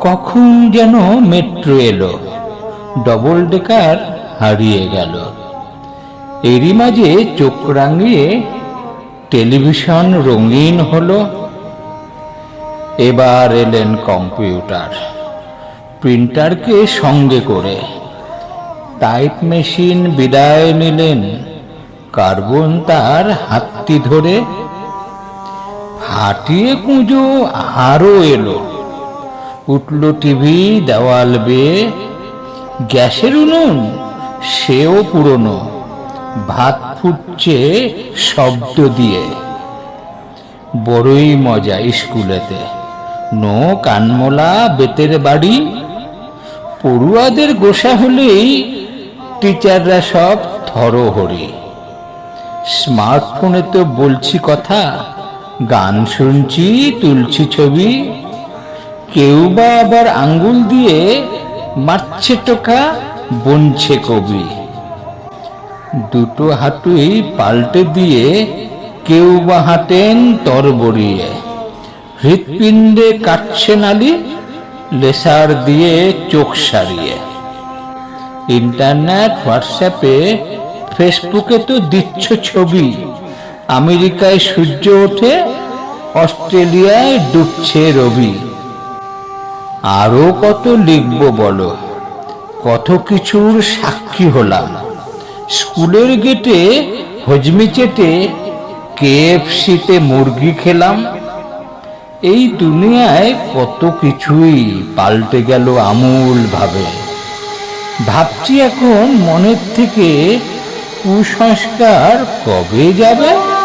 কখন যেন মেট্রো এলো। ডবল ডেকার হারিয়ে গেল। এরই মাঝে চোখ রাঙিয়ে টেলিভিশন রঙিন হলো। এবার এলেন কম্পিউটার প্রিন্টারকে সঙ্গে করে টাইপ মেশিন বিদায় নিলেন। কার্বন তার হাতটি ধরে ফাটিয়ে কুঁজো আরও এলো। উঠল টিভি, দেওয়াল বেয়ে, গ্যাসের উনুন, সেও পুরনো, ভাত ফুটছে শব্দ দিয়ে। বড়ই মজা স্কুলেতে, নো কানমোলা বেতের বাড়ি, পড়ুয়াদের গোসা হলেই টিচাররা সব থরহরি। স্মার্টফোনে তো বলছি কথা, গান শুনছি, তুলছি ছবি। কেউ বা আবার আঙ্গুল দিয়ে মারছে টোকা, বনছে কবি। দুটো হাতুই পাল্টে দিয়ে কেউ বা হাঁটেন তরবরিয়ে হৃৎপিণ্ডে কাটছে নালি, লেসার দিয়ে চোখ সারিয়ে। ইন্টারনেট, হোয়াটসঅ্যাপে, ফেসবুকে তো দিচ্ছ ছবি। আমেরিকায় সূর্য ওঠে, অস্ট্রেলিয়ায় ডুবছে রবি। আরও কত লিখব বলো? কত কিছুর সাক্ষী হলাম। স্কুলের গেটে হজমি চেটে কেএফসিতে মুরগি খেলাম। এই দুনিয়ায় কত কিছুই পাল্টে গেল আমূল ভাবে ভাবছি এখন মনের থেকে কুসংস্কার কবে যাবে?